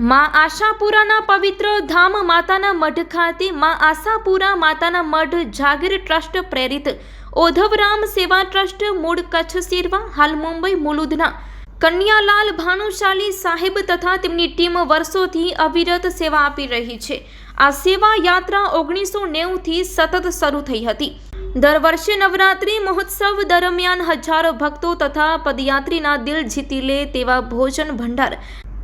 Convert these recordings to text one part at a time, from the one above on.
માં આશાપુરાના પવિત્ર ધામ માતાના મઢ ખાતે માં આશાપુરા માતાના મઢ જાગીર ટ્રસ્ટ પ્રેરિત ઓધવરામ સેવા ટ્રસ્ટ મૂળ કચ્છ સેરવા હાલ મુંબઈ મુલુદના. કન્યાલાલ ભાનુશાલી સાહેબ તથા તેમની ટીમ વર્ષોથી અવિરત સેવા આપી રહી છે. આ સેવા યાત્રા ઓગણીસો નેવુંથી સતત શરૂ થઈ હતી. દર વર્ષે નવરાત્રિ મહોત્સવ દરમિયાન હજારો ભક્તો તથા પદયાત્રીના દિલ જીતી લે તેવા ભોજન ભંડાર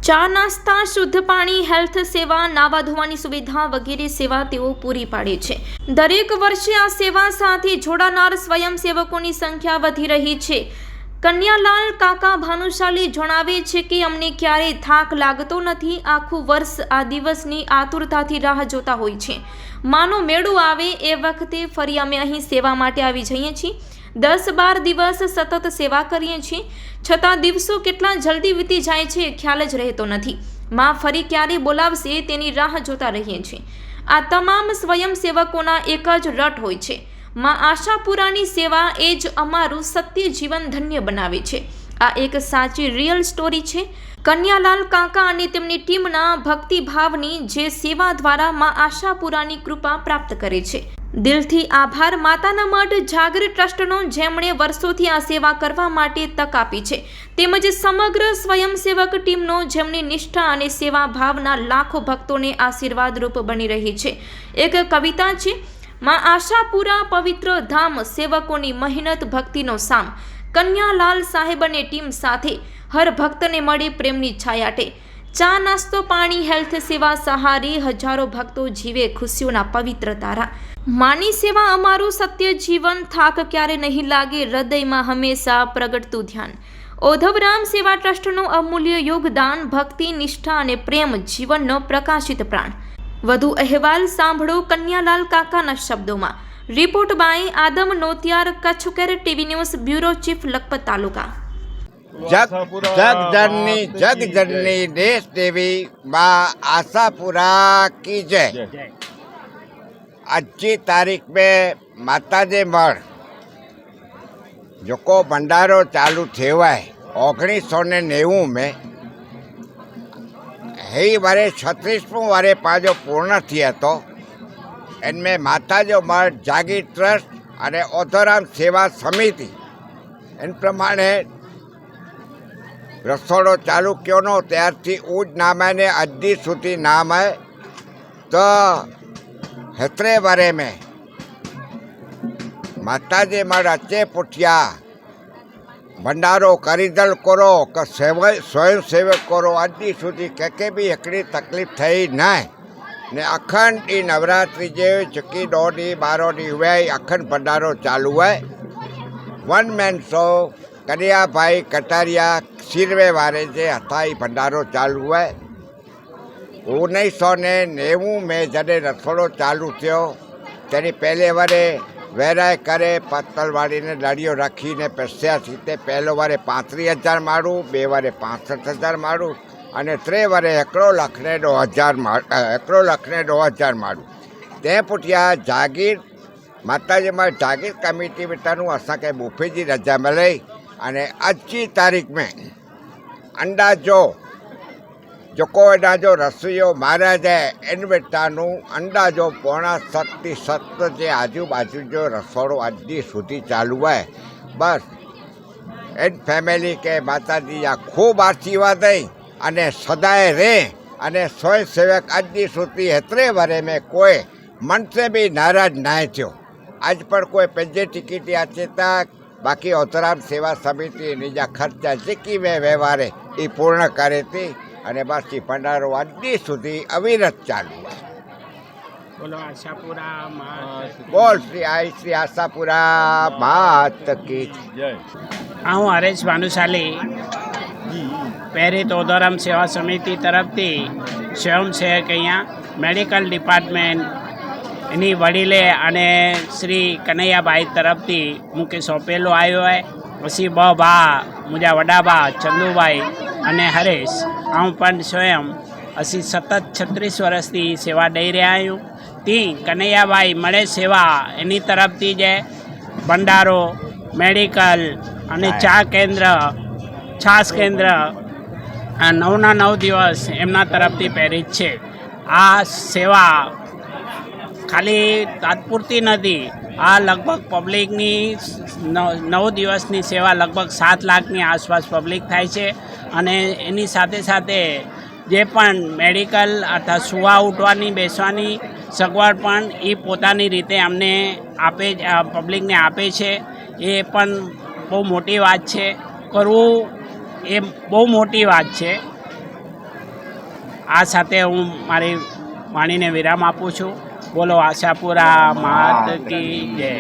ચા નાસ્તા, શુદ્ધ પાણી, હેલ્થ સેવા, નાવા ધોવાની સુવિધા વગેરે સેવા તેઓ પૂરી પાડે છે. દરેક વર્ષે આ સેવા સાથે જોડાનાર સ્વયંસેવકોની સંખ્યા વધી રહી છે. કન્યાલાલ કાકા ભાનુશાલી જણાવે છે કે, અમને ક્યારેય થાક લાગતો નથી. આખું વર્ષ આ દિવસની આતુરતાથી રાહ જોતા હોય છે. માનો મેળો આવે એ વખતે ફરી અમે અહીં સેવા માટે આવી જઈએ છીએ. દસ બાર દિવસ સતત સેવા કરીએ છીએ. છતાં દિવસો કેટલા જલ્દી વીતી જાય છે ખ્યાલ જ રહેતો નથી. માં ફરી ક્યારે બોલાવશે તેની રાહ જોતા રહીએ છીએ. આ તમામ સ્વયંસેવકોના એક જ રટ હોય છે. માં આશાપુરાની સેવા એ જ અમારું સત્ય જીવન ધન્ય બનાવે છે. આ એક સાચી રિયલ સ્ટોરી છે. કન્યાલાલ કાકા અને તેમની ટીમના ભક્તિભાવની જે સેવા દ્વારા માં આશાપુરાની કૃપા પ્રાપ્ત કરે છે. દિલથી આભાર. માતાના મઠ જાગર ટ્રસ્ટનો જેમણે વર્ષોથી આ સેવા કરવા માટે તક આપી છે, તેમજ સમગ્ર સ્વયંસેવક ટીમનો જેમની નિષ્ઠા અને સેવા ભાવના લાખો ભક્તોને આશીર્વાદરૂપ બની રહી છે. એક કવિતા છે, માં આશાપુરા પવિત્ર ધામ સેવકોની મહેનત ભક્તિનો સામ. કન્યાલાલ સાહેબ અને ટીમ સાથે. હર ભક્તને મળે પ્રેમની છાયાટે ચા, નાસ્તો, પાણી, હેલ્થ સેવા સહારી હજારો ભક્તો જીવે ખુશીઓના પવિત્ર તારા. માની સેવા અમારું સત્ય જીવન, થાક ક્યારે નહીં લાગે, હૃદયમાં હંમેશા પ્રગટતું ધ્યાન. ઓધવરામ સેવા ટ્રસ્ટનું અમૂલ્ય યોગદાન, ભક્તિ, નિષ્ઠા અને પ્રેમ જીવનનો પ્રકાશિત પ્રાણ. વધુ અહેવાલ સાંભળો કન્યાલાલ કાકાના શબ્દોમાં. Report by Adam Notiyar Kutch care TV news bureau chief Lakhpat taluka. જગ જગજનની જગજનની દેશ દેવી માં આશાપુરા કી જય. આજની તારીખ મેં માતાજી મળ. જોકો ભંડારો ચાલુ થવાય. ઓગણીસો ને નેવું મેં. હે વારે છત્રીસમું વારે પાજો પૂર્ણ થયો હતો એન મેં માતાજો મળ જાગીર ટ્રસ્ટ અને ઓધોરામ સેવા સમિતિ. એન પ્રમાણે રસોડો ચાલુ ચાલુક્યોનો ત્યારથી ઉજ નામે ને અજી સુધી નામ હે તો હેતરે વરે મેં. માતાજી મારા ચે પૂઠ્યા, ભંડારો કરીદલ કરો કે સ્વયંસેવક કરો અજી સુધી કે કે બી એકડી તકલીફ થઈ નહીં ને અખંડ એ નવરાત્રી જે ચકી દોઢી બારોની હોય અખંડ ભંડારો ચાલુ હોય. One man show Kariyabhai Kataria સિરવે વારે જે હથાઈ ભંડારો ચાલુ હોય ઓગણીસો ને નેવું મેં જ્યારે રસોડો ચાલુ થયો, તેની પહેલે વારે વેરાય કરે પત્તલવાળીને લડીઓ રાખીને પસ્યાસી તે પહેલો વારે પાંત્રીસ હજાર મારું બે વારે પાંસઠ હજાર મારું અને ત્રે વારે એકડો લખને દો હજાર એકડો લખને દો હજાર મારું તે પૂઠ્યા જાગીર માતાજીમાં જાગીર કમિટી બેટાનું અસાં કે બુફેજી રજા મળે. અને આજની તારીખ મેં અંદાજો જોકોડાજો રસોઈઓ મહારાજે એનવેટાનું અંદાજો પોણા સત્તી સત્ત જે આજુબાજુ જો રસોડું આજની સુધી ચાલુ હોય, બસ. એન ફેમિલી કે માતાજી આ ખૂબ આશીર્વાદ અને સદાય રહે અને સ્વયંસેવક આજની સુધી હેતરે વરે મેં કોઈ મનસે બી નારાજ ના થયો. આજ પણ કોઈ પેજે ટિકિટ યાચેતા બાકી ઓતરામ સેવા સમિતિની જ્યાં ખર્ચા જીકી મેં વ્યવહારે એ પૂર્ણ કરે તે અને બાકી ભંડારો આજે સુધી અવિરત ચાલુ બોલો આશાપુરા બોલ શ્રી આઈ શ્રી આશાપુરા માત કી જય. હું હરેશ ભાનુશાલી. પહેરી ઓદોરામ સેવા સમિતિ તરફથી સ્વયંસેવક અહીંયા મેડિકલ ડિપાર્ટમેન્ટ એની વડીલે અને શ્રી કનૈયાભાઈ તરફથી મૂકે સોંપેલો આવ્યો હોય. પછી બ ભા મુજા વડાબા ચંદુભાઈ અને હરેશ હું પણ સ્વયં ਅਸੀਂ સતત છત્રીસ વર્ષથી સેવા દઈ રહ્યા છું. તી કનૈયાભાઈ મળે સેવા એની તરફથી જે ભંડારો મેડિકલ અને ચા કેન્દ્ર છાસ કેન્દ્ર નવના નવ દિવસ એમના તરફથી પ્રેરિત છે. આ સેવા ખાલી તાત્પૂરતી નથી આ લગભગ પબ્લિકની નવ નવ દિવસની સેવા લગભગ સાત લાખની આસપાસ પબ્લિક થાય છે. અને એની સાથે સાથે જે પણ મેડિકલ અથવા સુવા ઉઠવાની, બેસવાની સગવડ પણ એ પોતાની રીતે અમને આપે પબ્લિકને આપે છે. એ પણ બહુ મોટી વાત છે. કરવું એ બહુ મોટી વાત છે. આ સાથે હું મારી વાણીને વિરામ આપું છું. બોલો આશાપુરા માત કી જય.